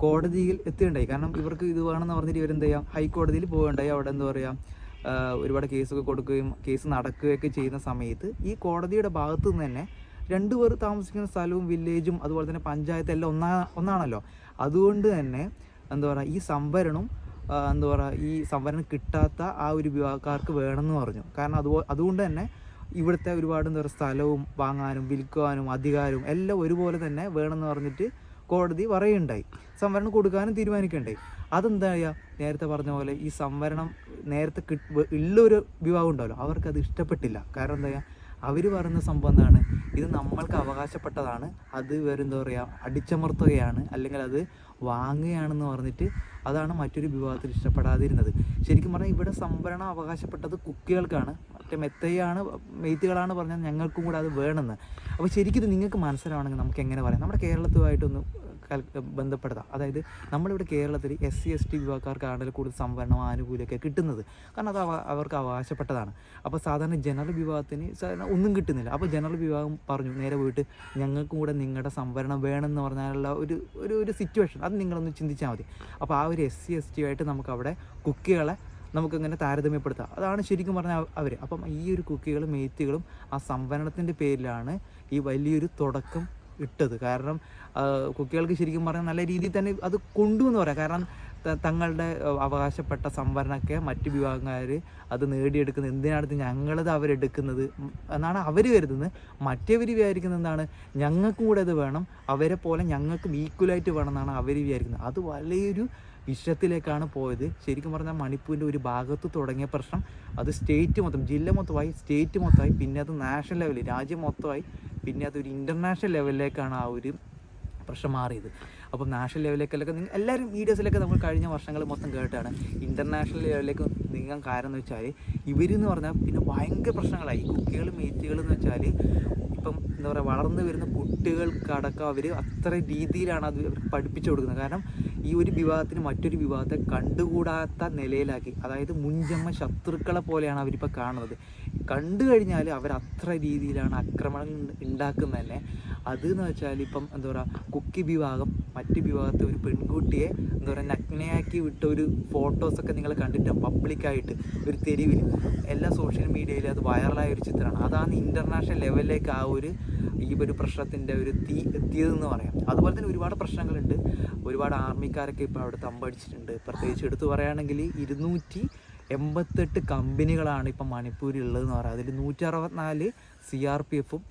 കോടതിയിൽ എത്തുകയുണ്ടായി കാരണം ഇവർക്ക് ഇത് വേണമെന്ന് പറഞ്ഞിട്ട് ഇവരെന്ത് ചെയ്യാം? ഹൈക്കോടതിയിൽ പോവുകയുണ്ടായി. അവിടെ എന്താ പറയുക ഒരുപാട് കേസൊക്കെ കൊടുക്കുകയും കേസ് നടക്കുകയൊക്കെ ചെയ്യുന്ന സമയത്ത് ഈ കോടതിയുടെ ഭാഗത്തു നിന്ന് തന്നെ രണ്ടുപേർ താമസിക്കുന്ന സ്ഥലവും വില്ലേജും അതുപോലെ തന്നെ പഞ്ചായത്ത് എല്ലാം ഒന്നാ ഒന്നാണല്ലോ. അതുകൊണ്ട് തന്നെ എന്താ പറയുക ഈ സംവരണം എന്താ പറയുക ഈ സംവരണം കിട്ടാത്ത ആ ഒരു വിഭാഗക്കാർക്ക് വേണമെന്ന് പറഞ്ഞു. കാരണം അതുകൊണ്ട് തന്നെ ഇവിടുത്തെ ഒരുപാട് എന്താ പറയുക സ്ഥലവും വാങ്ങാനും വിൽക്കുവാനും അധികാരവും എല്ലാം ഒരുപോലെ തന്നെ വേണമെന്ന് പറഞ്ഞിട്ട് കോടതി പറയുണ്ടായി സംവരണം കൊടുക്കാനും തീരുമാനിക്കണ്ടായി അതെന്താ നേരത്തെ പറഞ്ഞ പോലെ ഈ സംവരണം നേരത്തെ കിട്ട് ഉള്ളൊരു വിഭാഗം ഉണ്ടല്ലോ. അവർക്കത് ഇഷ്ടപ്പെട്ടില്ല. കാരണം എന്താ അവർ പറയുന്ന സംഭവം എന്താണ്? ഇത് നമ്മൾക്ക് അവകാശപ്പെട്ടതാണ്. അത് വേറെ എന്താ പറയുക അടിച്ചമർത്തുകയാണ്. അല്ലെങ്കിൽ അത് വാങ്ങുകയാണെന്ന് പറഞ്ഞിട്ട് അതാണ് മറ്റൊരു വിഭാഗത്തിൽ ഇഷ്ടപ്പെടാതിരുന്നത്. ശരിക്കും പറഞ്ഞാൽ ഇവിടെ സംവരണം അവകാശപ്പെട്ടത് കുക്കികൾക്കാണ്. മറ്റേ മെത്തയാണ് മെയ്ത്തുകളാണ് പറഞ്ഞാൽ ഞങ്ങൾക്കും കൂടെ അത് വേണമെന്ന്. അപ്പോൾ ശരിക്കും ഇത് നിങ്ങൾക്ക് മനസ്സിലാവണമെങ്കിൽ നമുക്ക് എങ്ങനെ പറയാം? നമ്മുടെ കേരളത്തുമായിട്ടൊന്ന് ബന്ധപ്പെടുത്താം. അതായത് നമ്മളിവിടെ കേരളത്തിൽ എസ് സി എസ് ടി വിഭാഗക്കാർക്കാണെങ്കിൽ കൂടുതൽ സംവരണം ആനുകൂല്യമൊക്കെ കിട്ടുന്നത്. കാരണം അത് അവർക്ക് അവകാശപ്പെട്ടതാണ്. അപ്പോൾ സാധാരണ ജനറൽ വിഭാഗത്തിന് ഒന്നും കിട്ടുന്നില്ല. അപ്പോൾ ജനറൽ വിഭാഗം പറഞ്ഞു നേരെ പോയിട്ട് ഞങ്ങൾക്കും കൂടെ നിങ്ങളുടെ സംവരണം വേണമെന്ന് പറഞ്ഞാലുള്ള ഒരു ഒരു ഒരു സിറ്റുവേഷൻ അത് നിങ്ങളൊന്ന് ചിന്തിച്ചാൽ മതി. അപ്പോൾ ആ ഒരു എസ് സി എസ് ടി ആയിട്ട് നമുക്ക് അവിടെ കുക്കികളെ നമുക്കിങ്ങനെ താരതമ്യപ്പെടുത്താം. അതാണ് ശരിക്കും പറഞ്ഞാൽ അവർ അപ്പം ഈ ഒരു കുക്കികളും മെയ്ത്തുകളും ആ സംവരണത്തിന്റെ പേരിലാണ് ഈ വലിയൊരു തുടക്കം ഇട്ടത്. കാരണം കുക്കികൾക്ക് ശരിക്കും പറഞ്ഞാൽ നല്ല രീതിയിൽ തന്നെ അത് കൊണ്ടു എന്ന് പറയാം. കാരണം തങ്ങളുടെ അവകാശപ്പെട്ട സംവരണമൊക്കെ മറ്റ് വിഭാഗക്കാർ അത് നേടിയെടുക്കുന്നത് എന്തിനാണ് ഞങ്ങളത് അവരെടുക്കുന്നത് എന്നാണ് അവർ കരുതുന്നത്. മറ്റവർ വിചാരിക്കുന്നത് എന്താണ്? ഞങ്ങൾക്കും കൂടെ അത് വേണം. അവരെ പോലെ ഞങ്ങൾക്കും ഈക്വലായിട്ട് വേണം എന്നാണ് അവർ വിചാരിക്കുന്നത്. അത് വലിയൊരു വിഷയത്തിലേക്കാണ് പോയത്. ശരിക്കും പറഞ്ഞാൽ മണിപ്പൂരിന്റെ ഒരു ഭാഗത്ത് തുടങ്ങിയ പ്രശ്നം. അത് സ്റ്റേറ്റ് മൊത്തം ജില്ല മൊത്തമായി സ്റ്റേറ്റ് മൊത്തമായി പിന്നെ അത് നാഷണൽ ലെവലിൽ രാജ്യം മൊത്തമായി പിന്നെ അതൊരു ഇന്റർനാഷണൽ ലെവലിലേക്കാണ് ആ ഒരു പ്രശ്നം മാറിയത്. അപ്പം നാഷണൽ ലെവലിലേക്കൊക്കെ എല്ലാവരും വീഡിയോസിലൊക്കെ നമ്മൾ കഴിഞ്ഞ വർഷങ്ങൾ മൊത്തം കേട്ടാണ് ഇന്റർനാഷണൽ ലെവലിലേക്ക് നീങ്ങാൻ കാരണം എന്ന് വെച്ചാൽ ഇവരെന്ന് പറഞ്ഞാൽ പിന്നെ ഭയങ്കര പ്രശ്നങ്ങളായി. ഈ കുക്കികൾ മേറ്റുകൾ എന്ന് വെച്ചാൽ ഇപ്പം എന്താ പറയുക വളർന്നു വരുന്ന കുട്ടികൾക്കടക്കം അവർ അത്ര രീതിയിലാണ് അത് അവർക്ക് പഠിപ്പിച്ചു കൊടുക്കുന്നത്. കാരണം ഈ ഒരു വിഭാഗത്തിന് മറ്റൊരു വിഭാഗത്തെ കണ്ടുകൂടാത്ത നിലയിലാക്കി അതായത് മുൻജന്മ ശത്രുക്കളെ പോലെയാണ് അവരിപ്പോൾ കാണുന്നത്. കണ്ടു കഴിഞ്ഞാൽ അവർ രീതിയിലാണ് ആക്രമണം ഉണ്ടാക്കുന്നത് തന്നെ അത് എന്ന് വെച്ചാൽ ഇപ്പം എന്താ പറയുക കുക്കി വിഭാഗം മറ്റ് വിഭാഗത്തെ ഒരു പെൺകുട്ടിയെ എന്താ പറയുക നഗ്നയാക്കി വിട്ട ഒരു ഫോട്ടോസൊക്കെ നിങ്ങൾ കണ്ടിട്ടാണ് പബ്ലിക്കായിട്ട് ഒരു തെരുവിൽ എല്ലാ സോഷ്യൽ മീഡിയയിലും അത് വൈറലായ ഒരു ചിത്രമാണ്. അതാണ് ഇന്റർനാഷണൽ ലെവലിലേക്ക് ആ ഒരു ഈ ഒരു പ്രശ്നത്തിന്റെ ഒരു തീ എത്തിയതെന്ന് പറയാം. അതുപോലെ തന്നെ ഒരുപാട് പ്രശ്നങ്ങളുണ്ട്. ഒരുപാട് ആർമിക്കാരൊക്കെ ഇപ്പോൾ അവിടെ തമ്പടിച്ചിട്ടുണ്ട് പ്രത്യേകിച്ച് എടുത്തു പറയുകയാണെങ്കിൽ ഇരുന്നൂറ്റി എൺപത്തെട്ട് കമ്പനികളാണ് ഇപ്പം മണിപ്പൂരിൽ ഉള്ളതെന്ന് പറയാം. അതിൽ നൂറ്റി അറുപത്തിനാല് സി ആർ പി എഫും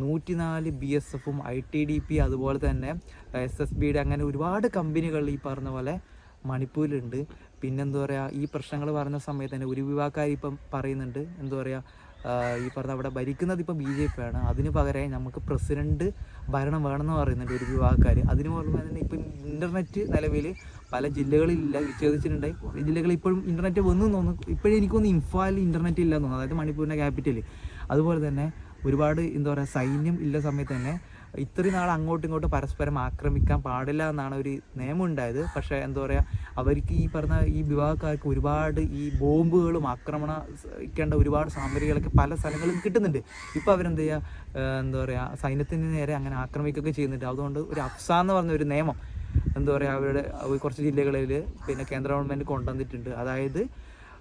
നൂറ്റിനാല് ബി എസ് എഫും ഐ ടി ഡി പി അതുപോലെ തന്നെ എസ് എസ് ബിയുടെ അങ്ങനെ ഒരുപാട് കമ്പനികൾ ഈ പറഞ്ഞ പോലെ മണിപ്പൂരിലുണ്ട്. പിന്നെന്താ പറയുക ഈ പ്രശ്നങ്ങൾ പറഞ്ഞ സമയത്ത് തന്നെ ഒരു വിവാഹക്കാർ ഇപ്പം പറയുന്നുണ്ട് എന്താ പറയുക ഈ പറഞ്ഞ അവിടെ ഭരിക്കുന്നത് ഇപ്പം ബി ജെ പി ആണ്. അതിന് പകരം നമുക്ക് പ്രസിഡന്റ് ഭരണം വേണമെന്ന് പറയുന്നുണ്ട് ഒരു വിവാഹക്കാർ അതിന് പുറമെ തന്നെ ഇപ്പം ഇന്റർനെറ്റ് നിലവിൽ പല ജില്ലകളിലില്ല വിച്ഛേദിച്ചിട്ടുണ്ടായി ജില്ലകളിൽ ഇപ്പോഴും ഇന്റർനെറ്റ് വന്നു തോന്നുന്നു. ഇപ്പോഴും എനിക്കൊന്ന് ഇംഫാലിൽ ഇന്റർനെറ്റ് ഇല്ല തോന്നുന്നു. അതായത് മണിപ്പൂരിന്റെ ക്യാപിറ്റൽ അതുപോലെ തന്നെ ഒരുപാട് എന്താ പറയുക സൈന്യം ഇല്ല സമയത്ത് തന്നെ ഇത്രയും നാൾ അങ്ങോട്ടും ഇങ്ങോട്ടും പരസ്പരം ആക്രമിക്കാൻ പാടില്ല എന്നാണ് ഒരു നിയമം ഉണ്ടായത് പക്ഷേ എന്താ പറയുക അവർക്ക് ഈ പറഞ്ഞ ഈ വിവാഹക്കാർക്ക് ഒരുപാട് ഈ ബോംബുകളും ആക്രമണിക്കേണ്ട ഒരുപാട് സാമഗ്രികളൊക്കെ പല സ്ഥലങ്ങളിലും കിട്ടുന്നുണ്ട്. ഇപ്പോൾ അവരെന്ത് ചെയ്യുക എന്താ പറയുക സൈന്യത്തിന് നേരെ അങ്ങനെ ആക്രമിക്കുകയൊക്കെ ചെയ്യുന്നുണ്ട്. അതുകൊണ്ട് ഒരു അഫ്സ എന്ന് പറഞ്ഞ ഒരു നിയമം എന്താ പറയുക അവരുടെ കുറച്ച് ജില്ലകളിൽ പിന്നെ കേന്ദ്ര ഗവൺമെന്റ് കൊണ്ടുവന്നിട്ടുണ്ട്. അതായത്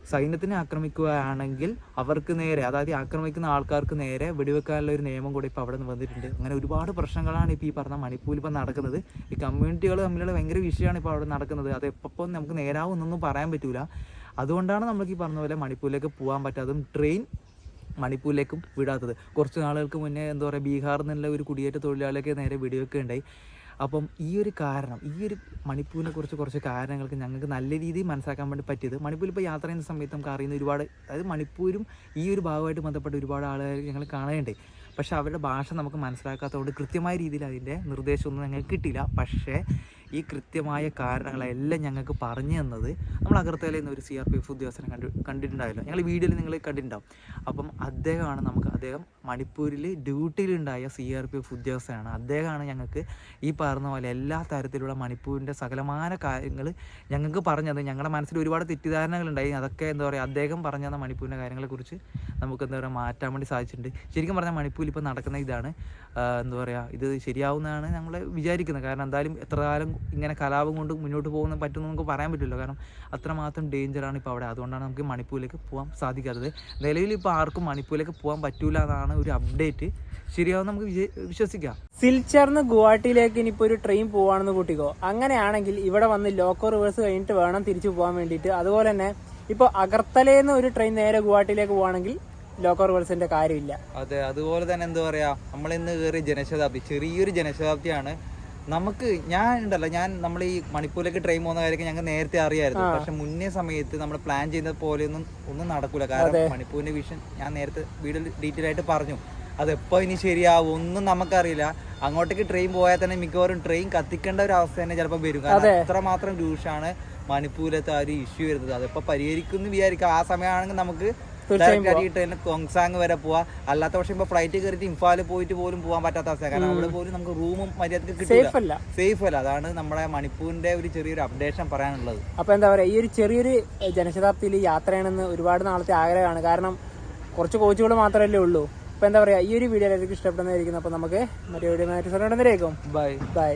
സൈന്യത്തിനെ ആക്രമിക്കുകയാണെങ്കിൽ അവർക്ക് നേരെ അതായത് ആക്രമിക്കുന്ന ആൾക്കാർക്ക് നേരെ വെടിവെക്കാനുള്ള ഒരു നിയമം കൂടി ഇപ്പോൾ അവിടെ നിന്ന് വന്നിട്ടുണ്ട്. അങ്ങനെ ഒരുപാട് പ്രശ്നങ്ങളാണ് ഇപ്പോൾ ഈ പറഞ്ഞ മണിപ്പൂരിൽ ഇപ്പോൾ നടക്കുന്നത്. ഈ കമ്മ്യൂണിറ്റികൾ തമ്മിലുള്ള ഭയങ്കര വിഷയമാണ് ഇപ്പോൾ അവിടെ നടക്കുന്നത്. അത് എപ്പോൾ നമുക്ക് നേരാവുന്നൊന്നും പറയാൻ പറ്റില്ല അതുകൊണ്ടാണ് നമ്മൾക്ക് ഈ പറഞ്ഞ പോലെ മണിപ്പൂരിലേക്ക് പോകാൻ പറ്റാത്തതും. ട്രെയിൻ മണിപ്പൂരിലേക്കും വിടാത്തത്. കുറച്ച് നാളുകൾക്ക് മുന്നേ എന്താ പറയുക ബീഹാറിൽ നിന്നുള്ള ഒരു കുടിയേറ്റ തൊഴിലാളിയൊക്കെ നേരെ വെടിവെക്കുകയുണ്ടായി. അപ്പം ഈ ഒരു കാരണം ഈ ഒരു മണിപ്പൂരിനെ കുറിച്ച് കുറച്ച് കാരണങ്ങൾക്ക് ഞങ്ങൾക്ക് നല്ല രീതിയിൽ മനസ്സിലാക്കാൻ വേണ്ടി പറ്റിയത്. മണിപ്പൂരിൽ ഇപ്പോൾ യാത്ര ചെയ്യുന്ന സമയത്ത് നമുക്ക് അറിയുന്ന ഒരുപാട് അതായത് മണിപ്പൂരും ഈ ഒരു ഭാഗമായിട്ട് ബന്ധപ്പെട്ട ഒരുപാട് ആളുകൾ ഞങ്ങൾ കാണേണ്ടേ. പക്ഷേ അവരുടെ ഭാഷ നമുക്ക് മനസ്സിലാക്കാത്തതുകൊണ്ട് കൃത്യമായ രീതിയിൽ അതിന്റെ നിർദ്ദേശമൊന്നും ഞങ്ങൾക്ക് കിട്ടിയില്ല. പക്ഷേ ഈ കൃത്യമായ കാരണങ്ങളെല്ലാം ഞങ്ങൾക്ക് പറഞ്ഞു തന്നത്. നമ്മൾ അഗർത്തലയിൽ നിന്ന് ഒരു സി ആർ പി എഫ് ഉദ്യോഗസ്ഥനെ കണ്ടു കണ്ടിട്ടുണ്ടായല്ലോ. ഞങ്ങൾ വീഡിയോയിൽ നിങ്ങൾ കണ്ടിട്ടുണ്ടാവും. അപ്പം അദ്ദേഹമാണ് നമുക്ക് അദ്ദേഹം മണിപ്പൂരിൽ ഡ്യൂട്ടിയിലുണ്ടായ സി ആർ പി എഫ് ഉദ്യോഗസ്ഥനാണ്. അദ്ദേഹമാണ് ഞങ്ങൾക്ക് ഈ പറഞ്ഞ പോലെ എല്ലാ തരത്തിലുള്ള മണിപ്പൂരിന്റെ സകലമായ കാര്യങ്ങൾ ഞങ്ങൾക്ക് പറഞ്ഞത് ഞങ്ങളുടെ മനസ്സിൽ ഒരുപാട് തെറ്റിദ്ധാരണകളുണ്ടായി. അതൊക്കെ എന്താ പറയുക അദ്ദേഹം പറഞ്ഞു തന്ന മണിപ്പൂരിന്റെ കാര്യങ്ങളെക്കുറിച്ച് നമുക്ക് എന്താ പറയുക മാറ്റാൻ വേണ്ടി സാധിച്ചിട്ടുണ്ട്. ശരിക്കും പറഞ്ഞാൽ മണിപ്പൂരിൽ ഇപ്പോൾ നടക്കുന്ന ഇതാണ് എന്താ പറയുക ഇത് ശരിയാവുന്നതാണ് ഞങ്ങൾ വിചാരിക്കുന്നത്. കാരണം എന്തായാലും എത്ര കാലം ഇങ്ങനെ കലാപം കൊണ്ട് മുന്നോട്ട് പോകുന്ന പറ്റുമെന്ന് നമുക്ക് പറയാൻ പറ്റില്ല കാരണം അത്രമാത്രം ഡേഞ്ചറാണ് ഇപ്പോൾ അവിടെ. അതുകൊണ്ടാണ് നമുക്ക് മണിപ്പൂരിലേക്ക് പോകാൻ സാധിക്കാത്തത്. നിലവിൽ ഇപ്പോൾ ആർക്കും മണിപ്പൂരിലേക്ക് പോകാൻ പറ്റൂല എന്നാണ് ഒരു അപ്ഡേറ്റ് ശരിയാവും നമുക്ക് വിശ്വസിക്കാം. സിൽച്ചറിന്ന് ഗുവാഹട്ടിയിലേക്ക് ഇനിയിപ്പോൾ ഒരു ട്രെയിൻ പോവാണെന്ന് കൂട്ടിക്കോ. അങ്ങനെയാണെങ്കിൽ ഇവിടെ വന്ന് ലോക്കോ റിവേഴ്സ് കഴിഞ്ഞിട്ട് വേണം തിരിച്ചു പോകാൻ വേണ്ടിയിട്ട്. അതുപോലെ തന്നെ ഇപ്പോൾ അഗർത്തലയിൽ നിന്ന് ഒരു ട്രെയിൻ നേരെ ഗുവാഹട്ടിയിലേക്ക് പോവാണെങ്കിൽ ലോക്കോ റിവേഴ്സിന്റെ കാര്യമില്ല. അതെ അതുപോലെ തന്നെ എന്താ പറയാ? നമ്മൾ ഇന്ന് കയറിയ ജനശതാബ്ദി ചെറിയൊരു ജനശതാബ്ദിയാണ് നമുക്ക് ഞാൻ ഉണ്ടല്ലോ ഞാൻ നമ്മൾ ഈ മണിപ്പൂരിലേക്ക് ട്രെയിൻ പോകുന്ന കാര്യമൊക്കെ ഞങ്ങൾക്ക് നേരത്തെ അറിയായിരുന്നു. പക്ഷെ മുന്നേ സമയത്ത് നമ്മൾ പ്ലാൻ ചെയ്യുന്ന പോലെ ഒന്നും ഒന്നും നടക്കൂല. കാരണം മണിപ്പൂരിന്റെ വിഷൻ ഞാൻ നേരത്തെ വീഡിയോയിൽ ഡീറ്റെയിൽ ആയിട്ട് പറഞ്ഞു. അതെപ്പോ ഇനി ശരിയാവും ഒന്നും നമുക്കറിയില്ല. അങ്ങോട്ടേക്ക് ട്രെയിൻ പോയാൽ തന്നെ മിക്കവാറും ട്രെയിൻ കത്തിക്കേണ്ട ഒരു അവസ്ഥ തന്നെ ചിലപ്പോൾ വരും. കാരണം അത്രമാത്രം രൂക്ഷമാണ് മണിപ്പൂരിലത്തെ ആ ഒരു ഇഷ്യൂ വരുന്നത്. അതെപ്പോ പരിഹരിക്കുന്നു വിചാരിക്കാം. ആ സമയമാണെങ്കിൽ നമുക്ക് ട്രെയിൻ കൊങ്സാങ് വരെ പോവാ. അല്ലാത്ത പക്ഷെ ഇപ്പൊ ഫ്ലൈറ്റ് കയറിയിട്ട് ഇംഫാൽ പോയിട്ട് പോലും പോകാൻ പറ്റാത്ത അവസ്ഥ കാരണം അവിടെ പോലും നമുക്ക് റൂമും മര്യാദയ്ക്ക് കിട്ടില്ല സേഫ് അല്ല. സേഫ് അല്ല. അതാണ് നമ്മുടെ മണിപ്പൂരിന്റെ ഒരു ചെറിയൊരു അപ്ഡേഷൻ പറയാനുള്ളത്. അപ്പൊ എന്താ പറയാ ഈ ഒരു ചെറിയൊരു ജനശതാബ്ദിയിൽ യാത്ര ചെയ്യണമെന്ന് ഒരുപാട് നാളത്തെ ആഗ്രഹമാണ്. കാരണം കുറച്ച് കോച്ചുകൾ മാത്രമല്ലേ ഉള്ളൂ. അപ്പൊ എന്താ പറയാ ഈ ഒരു വീഡിയോ എല്ലാവർക്കും ഇഷ്ടപ്പെടുന്നതായിരിക്കും അപ്പൊ നമുക്ക് മറ്റേ വീഡിയോ മാറ്റി ബൈ ബൈ